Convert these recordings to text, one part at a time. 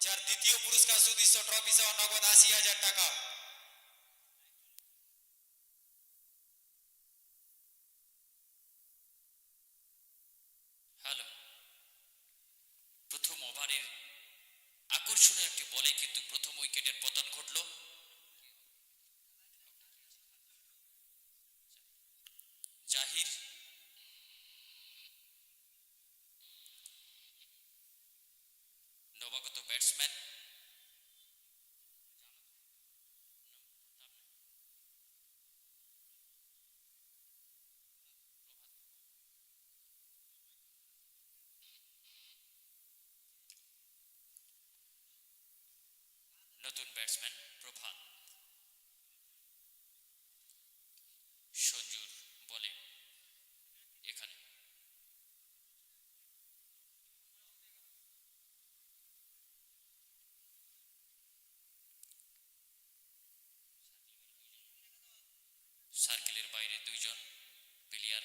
যার দ্বিতীয় পুরস্কার সুদৃশ্য ট্রফি সহ নগদ আশি হাজার টাকা হ্যালো প্রথম ওভারের আকর্ষণীয় একটি বলে কিন্তু প্রথম উইকেটের পতন ঘটলো নতুন ব্যাটসম্যান প্রভাত। সঞ্জুর বলে এখানে। সার্কেলের বাইরে দুইজন প্লেয়ার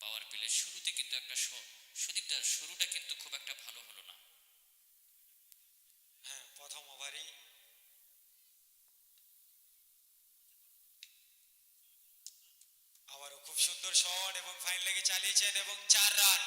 পাওয়ার প্লের শুরুতে কিন্তু একটা সুদীপদার শুরুটা কিন্তু খুব একটা ভালো হলো না। পারি আবারও খুব সুন্দর শট এবং ফাইন লেগে চালিয়েছেন এবং চার রান।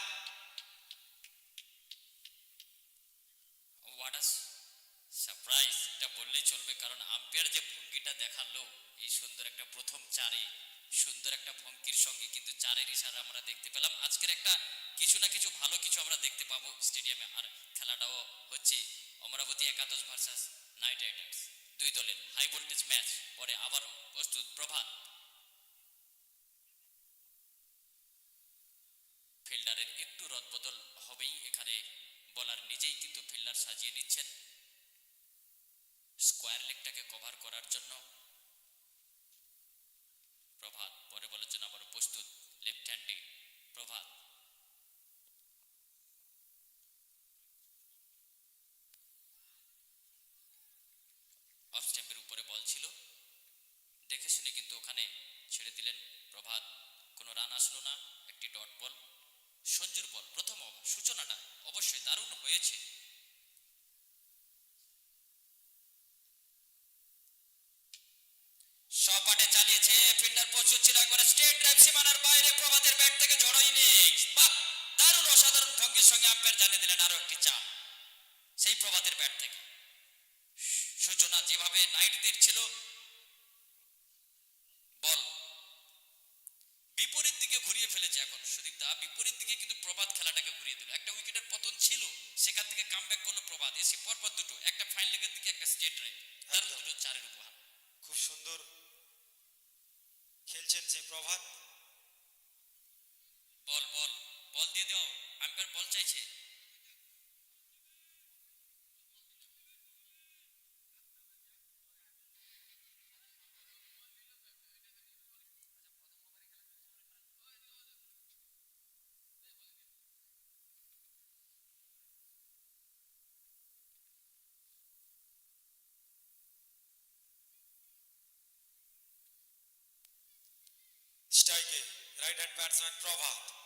পরে আবার প্রস্তুত প্রভাত। আম্পায়ার বল চাইছে Strike, right hand batsman Prabhat.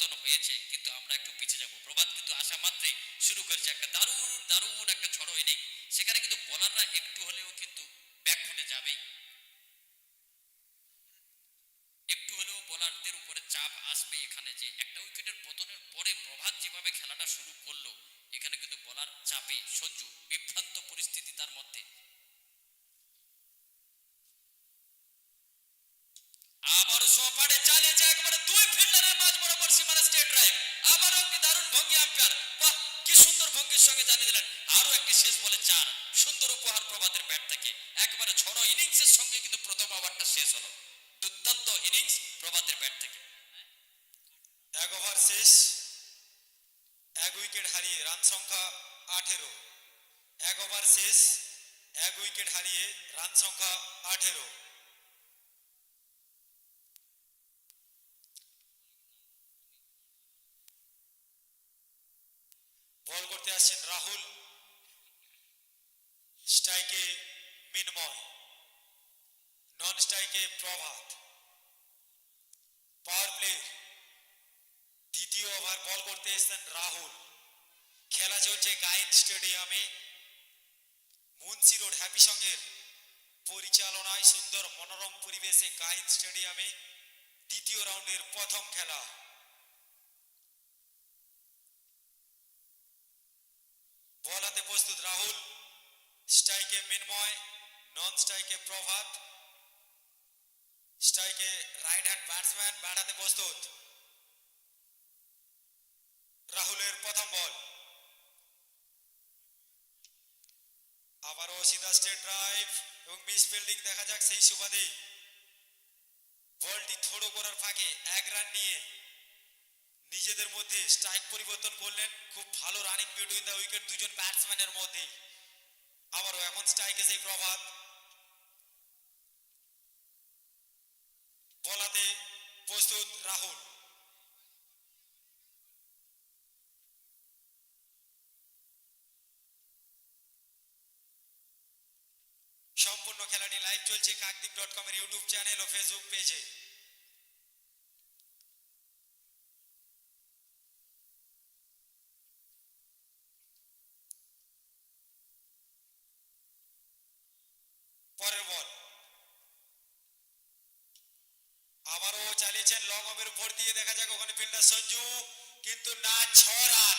পতন হয়েছে, কিন্তু আমরা একটু পিছিয়ে যাব। প্রবাদ কিন্তু আসা মাত্রই শুরু করেছে একটা দারুণ দারুণ একটা প্রভাত পাওয়ার প্লে দ্বিতীয় ওভার বল করতে এসেছেন রাহুল। খেলা চলছে গাইন স্টেডিয়ামে। মুন্সি রোড হ্যাপি সঙ্গের পরিচালনায় সুন্দর মনোরম পরিবেশে গাইন স্টেডিয়ামে দ্বিতীয় রাউন্ডের প্রথম খেলা। বল হাতে প্রস্তুত রাহুল। স্ট্রাইকে মিনময় নন স্ট্রাইকে প্রভাত। স্ট্রাইকে রাইট হ্যান্ড ব্যাটসম্যান ব্যাট হাতে প্রস্তুত। রাহুলের প্রথম বল। আবারও সিধা স্টেট ড্রাইভ এবং মিস ফিল্ডিং দেখা যাক সেই সুবাদে। বলটি থোড়ো করার ফাঁকে এক রান নিয়ে নিজেদের মধ্যে স্ট্রাইক পরিবর্তন করলেন। খুব ভালো রানিং বিটুইন দ্য উইকেট দুজন ব্যাটসম্যানের মধ্যে আবারও এখন স্ট্রাইকে সেই প্রভাত বলাতে প্রস্তুত রাহুল। সম্পূর্ণ খেলাটি লাইভ চলছে কাকদ্বীপ ডট কমের ইউটিউব চ্যানেল ও ফেসবুক পেজে পরের বল চালিয়েছেন লং উপর দিয়ে দেখা যাক ওখানে ফিল্ডার সঞ্জু, কিন্তু না ছ রান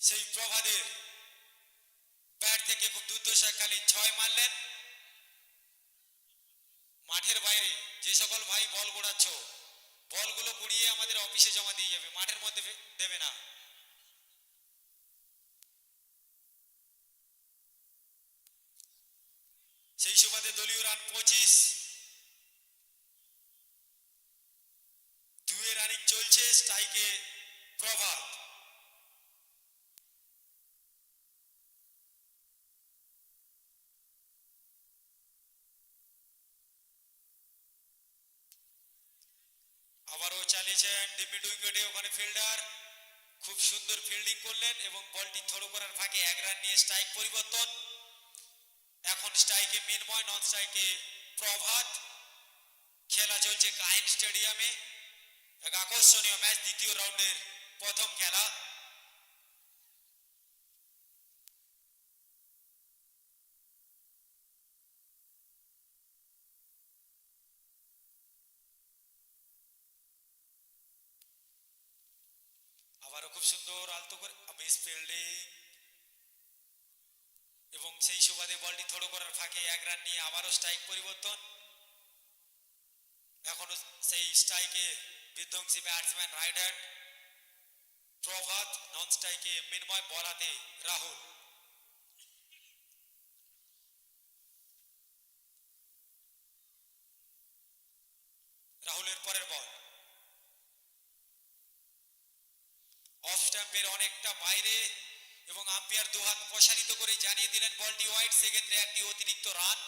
সেই প্রভাদের ব্যাট থেকে খুব দুর্দশাকালীন ছয় মারলেন। মাঠের বাইরে যে সকল ভাই বল গোড়াচ্ছ, বলগুলো কুড়িয়ে আমাদের অফিসে জমা দিয়ে যাবে, মাঠের মধ্যে দেবে না। সেই সুবাদে দলীয় রান পঁচিশ দুয়ে রানিং চলছে স্ট্রাইকে প্রভাত আবারও চালিয়েছেন ডিমিড উইকেটে ওখানে ফিল্ডার খুব সুন্দর ফিল্ডিং করলেন এবং বলটি থ্রো করার ফাঁকে এক রান নিয়ে স্ট্রাইক পরিবর্তন। এখন স্ট্রাইকে মিনময়, নন স্ট্রাইকে প্রভাত। খেলা চলছে কাইন স্টেডিয়ামে। এক আকর্ষণীয় ম্যাচ দ্বিতীয় রাউন্ডের প্রথম খেলা আবারও খুব সুন্দর আলতো করে বেশ ফিল্ডিং এবং সেই সুবাদে বলটি থ্রো করার ফাঁকে এক রান নিয়ে আবারও স্ট্রাইক পরিবর্তন। এখনও সেই স্ট্রাইকে বিধ্বংসী batsman right hand Prabhat non স্ট্রাইকে মিনময় বলাতে রাহুল রাহুলের পরের বল অফ অনেকটা বাইরে এবং আম্পায়ার দুহাত প্রসারিত করে জানিয়ে দিলেন, বলটি ওয়াইড সেক্ষেত্রে একটি অতিরিক্ত রান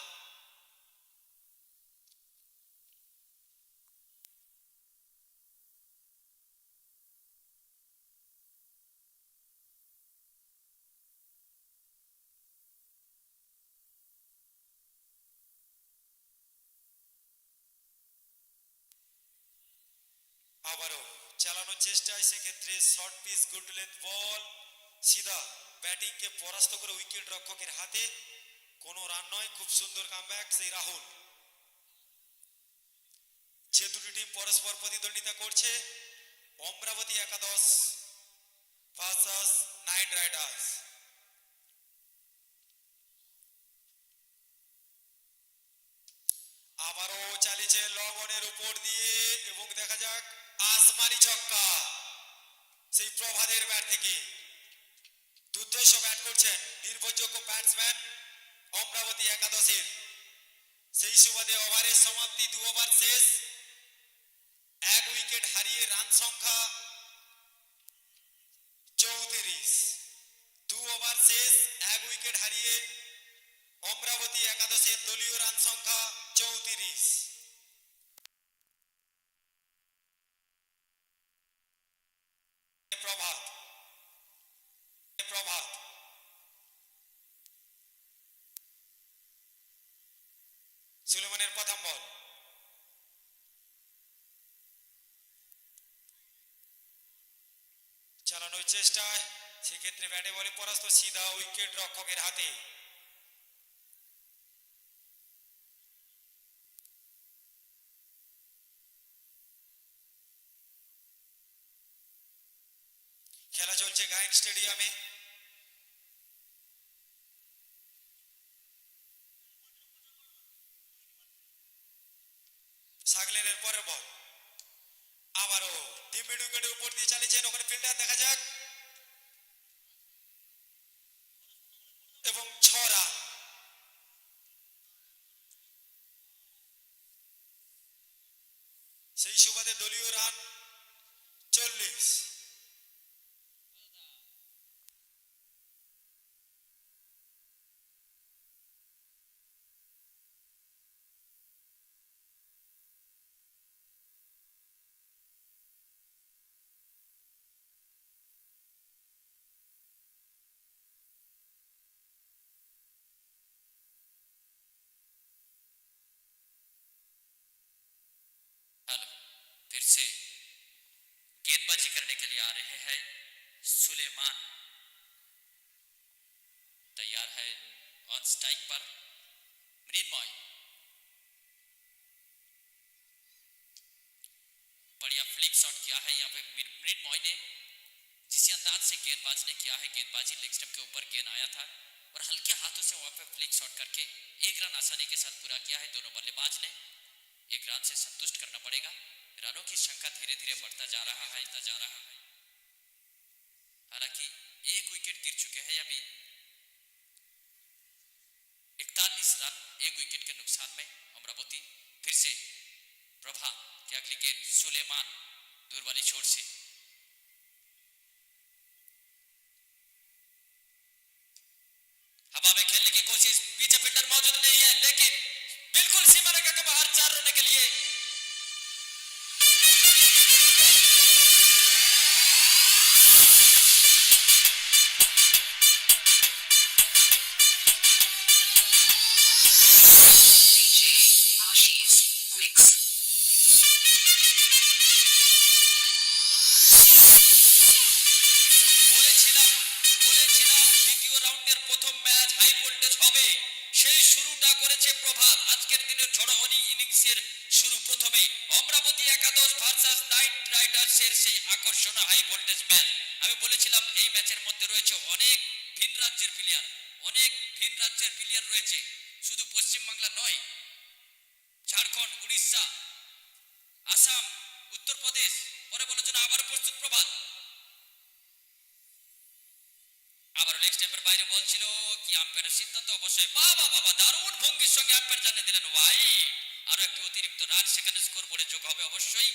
আবারও চালানোর চেষ্টায় সেক্ষেত্রে short pitch good length ball সিধা ব্যাটিংকে পরাস্ত করে উইকেট রক্ষকের হাতে। কোনো রান নয়, খুব সুন্দর কামব্যাক সেই রাহুল। যে দুটি টিম পরস্পর প্রতিদ্বন্দ্বিতা করছে, অমরাবতী একাদশ ভার্সাস নাইট রাইডার্স আবারও চালিয়েছে লবণের উপর দিয়ে, এবং দেখা যাক আসমানি ছক্কা। সেই প্রভাদের ব্যাট থেকে দুর্ধর্ষ ব্যাট করছেন নির্ভরযোগ্য ব্যাটসম্যান অমরাবতী একাদশের। সেই সুবাদে ওভারের সমাপ্তি, দু ওভার শেষ। এক উইকেট হারিয়ে রান সংখ্যা চৌত্রিশ দু ওভার শেষ এক উইকেট হারিয়ে অমরাবতী একাদশের দলীয় রান সংখ্যা চৌত্রিশ প্রভাত প্রথম বল চালানোর চেষ্টায়, সেক্ষেত্রে ব্যাটে বলে পরাস্ত সিধা উইকেট রক্ষকের হাতে। খেলা চলছে গাইন স্টেডিয়ামে। সাগলেনের পরের বল। আবারও টিম উইকেটের উপর দিয়ে চালিয়েছেন ওখানে ফিল্ডার দেখা যাক। फिर से गेंदबाजी करने के लिए आ रहे हैं सुलेमान। तैयार है ऑन स्ट्राइक पर मृन्मय बढ़िया फ्लिक शॉट किया है यहाँ पे मृन्मय ने, जिस अंदाज से गेंदबाज ने किया है। गेंदबाजी लेग स्टंप के ऊपर गेंद आया था और हल्के हाथों से वहाँ पे फ्लिक शॉट करके एक रन आसानी के साथ पूरा किया है। दोनों बल्लेबाज ने एक रन से संतुष्ट करना पड़ेगा। रनों की संख्या धीरे धीरे बढ़ता जा रहा है। जा रहा है। हालाँकि एक विकेट गिर चुके हैं अभी। इकतालीस रन एक विकेट के नुकसान में। अमरावती फिर से प्रभा के अगली गेंद सुलेमान दूर वाली छोर से। ভিন রাজ্যের প্লেয়ার। অনেক ভিন রাজ্যের প্লেয়ার রয়েছে। শুধু পশ্চিমবাংলা নয়, ঝাড়খণ্ড, উড়িষ্যা, আসাম, উত্তরপ্রদেশ। পরে বলেছেন আবার প্রস্তুত প্রভাত আবার লেগ স্টেপের বাইরে বল কি আম্পায়ারের সিদ্ধান্ত? অবশ্যই, বাবা বাবা, দারুণ ভঙ্গির সঙ্গে আম্পায়ার জানিয়ে দিলেন, ওয়াই, আরও একটি অতিরিক্ত রান সেখানে স্কোর বোর্ডে যোগ হবে, অবশ্যই।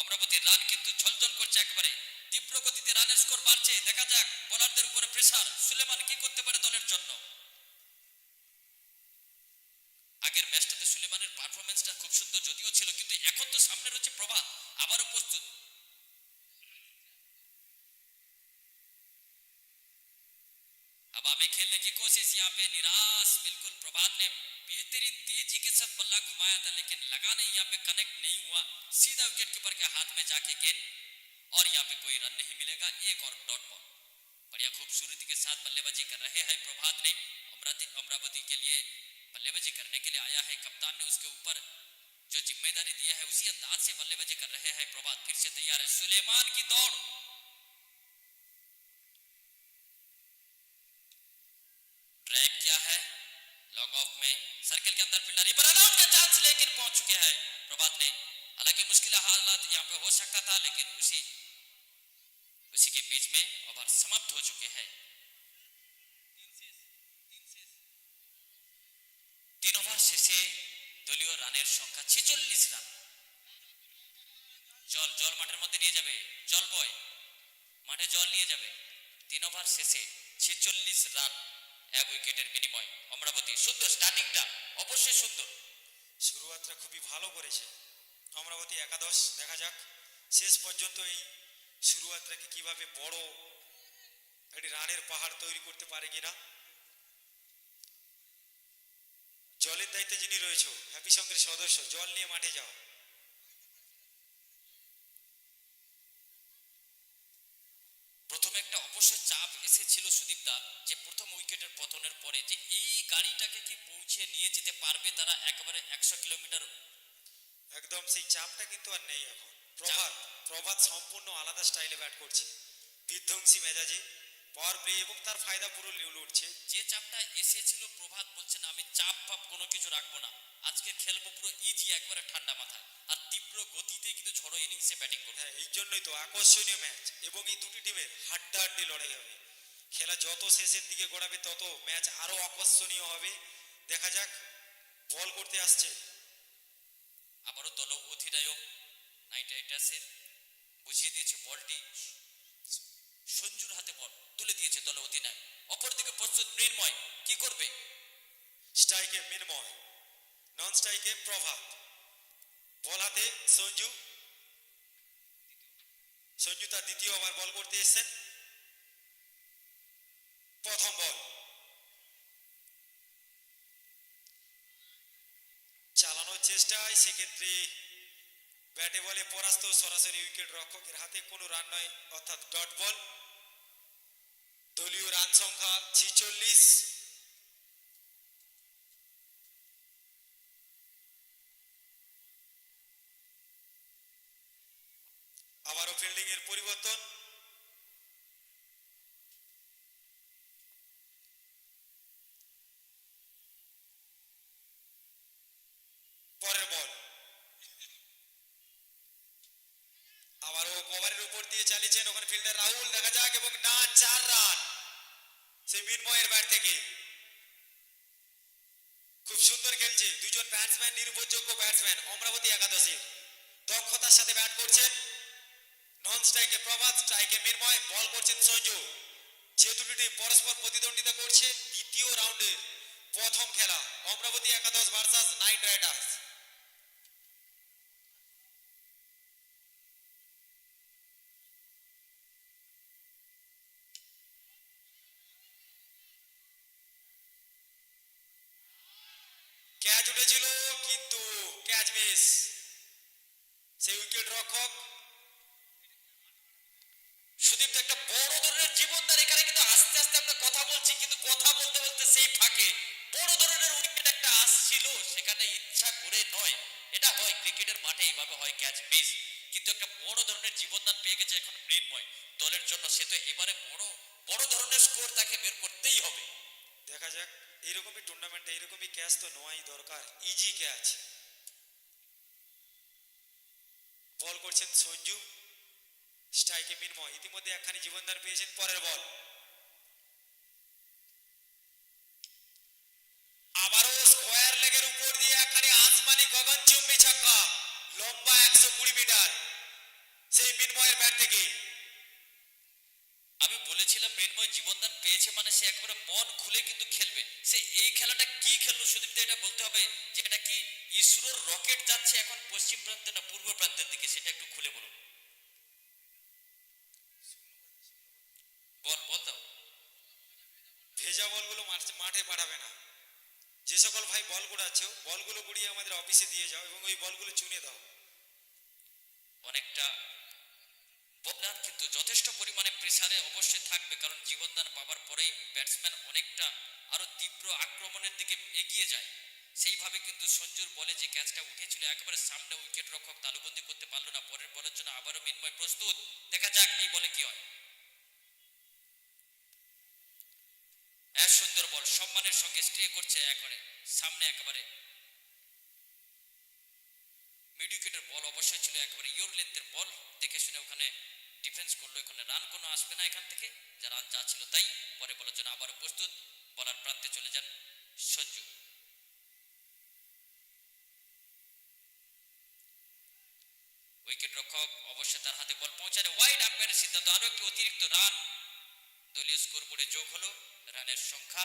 অমরাবতীর রান কিন্তু ঝলঝল করছে একেবারে। তীব্র গতিতে রানের স্কোর বাড়ছে। দেখা যাক বোলারদের উপরে প্রেসার সুলেমান কি করতে পারে দলের জন্য? আগের ম্যাচটাতে সুলেমানের পারফরমেন্সটা খুব সুন্দর, যদিও ছিল, কিন্তু এখন তো সামনে রয়েছে প্রভাত আবারও खेलने यहाँ पे निराश, बिल्कुल प्रभात ने बेहतरीन तेज़ी के साथ बल्ला घुमाया था, लेकिन लगा नहीं, यहाँ पे कनेक्ट नहीं हुआ। सीधा विकेट कीपर के हाथ में जाके गेंद, और यहाँ पे कोई रन नहीं मिलेगा, एक और डॉट बॉल बढ़िया खूबसूरती के साथ बल्लेबाजी कर रहे हैं प्रभात ने। अमरावती अमरावती के लिए बल्लेबाजी करने के लिए आया है। कप्तान ने उसके ऊपर जो ज़िम्मेदारी दिया है, उसी अंदाज से बल्लेबाजी कर रहे हैं प्रभात। फिर से तैयार है। सुलेमान की दौड़। सर्कल के अंदर फील्डर पर आउट का चांस लेकिन पहुंच चुके हैं प्रभात ने हालांकि मुश्किल हालात यहाँ पे हो सकता था लेकिन उसी उसी के बीच में ओवर समाप्त हो चुके हैं তিন ওভার শেষে দলীয় রানের সংখ্যা ছেচল্লিশ রান জল জল মাঠের মধ্যে নিয়ে যাবে জল বয় মাঠে জল নিয়ে যাবে তিন ওভার শেষে ছেচল্লিশ রান এক উইকেটের বিনিময় অমরাবতী সুন্দর স্টার্টিংটা অবশ্যই সুন্দর। শুরুয়াতটা খুবই ভালো করেছে। অমরাবতী একাদশ, দেখা যাক। শেষ পর্যন্ত এই শুরুয়াতটাকে কীভাবে বড় একটি রানের পাহাড় তৈরি করতে পারে কিনা। জলের দায়িত্বে যিনি রয়েছে হ্যাপি সঙ্গের সদস্য, জল নিয়ে মাঠে যাও কিন্তু ঝড়ো ইনিংসে ব্যাটিং করবে। হ্যাঁ এই জন্যই তো আকর্ষণীয় ম্যাচ এবং এই দুটি টিমের হাড্ডাহাড্ডি লড়াই হবে। খেলা যত শেষের দিকে গড়াবে তত ম্যাচ আরও আকর্ষণীয় হবে। দেখা যাক বল করতে আসছে। আবারও দল অধিনায়ক নাইট রাইডার্সের বুঝিয়ে দিয়েছে বলটি সঞ্জুর হাতে বল তুলে দিয়েছে দল অধিনায়ক। অপরদিকে প্রস্তুত মৃন্ময় কি করবে? স্ট্রাইকে মিনময় নন স্ট্রাইকে প্রভাত। বল হাতে সঞ্জু। সঞ্জু তার দ্বিতীয় ওভার বল করতে এসেছেন প্রথম বল। চালানোর চেষ্টায় সেক্ষেত্রে ব্যাটে বলে পরাস্ত সরাসরি উইকেট রক্ষকের হাতে। কোনো রান নয়, অর্থাৎ ডট বল। দলীয় রান সংখ্যা ছিচল্লিশ আবারও ফিল্ডিং এর পরিবর্তন পরের বল আবারও কভারের উপর দিয়ে চালিয়েছেন ওখানে ফিল্ডার রাহুল দেখা যাক এবং না চার রান সেই মিনময়ের ব্যাট থেকে খুব সুন্দর খেলছে। দুজন ব্যাটসম্যান নির্ভরযোগ্য ব্যাটসম্যান অমরাবতী একাদশী। দক্ষতার সাথে ব্যাট করছেন। নন স্ট্রাইকে প্রভাত স্ট্রাইকে মিনময় বল করছেন সঞ্জু। যে দুটি পরস্পর প্রতিদ্বন্দ্বিতা করছে দ্বিতীয় রাউন্ডের প্রথম খেলা, অমরাবতী একাদশ ভার্সাস নাইট রাইডার্স ক্যাচ উঠেছিল কিন্তু ক্যাচ মিস সেই উইকেট রক্ষক একেবারে মন খুলে কিন্তু খেলবে। সে এই খেলাটা কি খেললো সুদীপ এটা বলতে হবে যে এটা কি ইসরোর রকেট যাচ্ছে এখন পশ্চিম প্রান্তে না পূর্ব প্রান্তের দিকে, সেটা একটু খুলে বলুন বল বল দাও ভেজা বলগুলো মাঠ- মাঠে পাঠাবে না যে সকল ভাই বল গুড়াচ্ছ বলগুলো গুড়িয়ে আমাদের অফিসে দিয়ে যাও এবং ওই বলগুলো চুনে দাও অনেকটা বদলান কিন্তু যথেষ্ট পরিমাণে প্রেসারে অবশ্যই থাকবে, কারণ জীবনদান পাওয়ার পরেই ব্যাটসম্যান অনেকটা আরও তীব্র আক্রমণের দিকে এগিয়ে যায়। সেইভাবে কিন্তু সঞ্জুর বলে যে ক্যাচটা উঠেছিল, একেবারে সামনে উইকেট রক্ষক তালুবন্দি করতে পারল না। পরের বলের জন্য আবারও মিনময় প্রস্তুত। দেখা যাক এই বলে কি হয়। সুন্দর বল, সম্মানের সঙ্গে স্টে করছে একবারে সামনে একেবারে মিড বল অবশ্যই ছিল, একেবারে ইয়োর লেন্থের বল। দেখে শুনে ওখানে ডিফেন্স করল, এখানে রান কোনো আসবে না এখান থেকে। যা রান যা ছিল তাই পরে বলার জন্য আবারও প্রস্তুত। বলার প্রান্তে চলে যান সঞ্জু। উইকেট রক্ষক অবশ্যই তার হাতে বল পৌঁছালে ওয়াইড আম্পায়ারের সিদ্ধান্ত। আরও একটি অতিরিক্ত রান দলীয় স্কোর বোর্ডে যোগ হলো। রানের সংখ্যা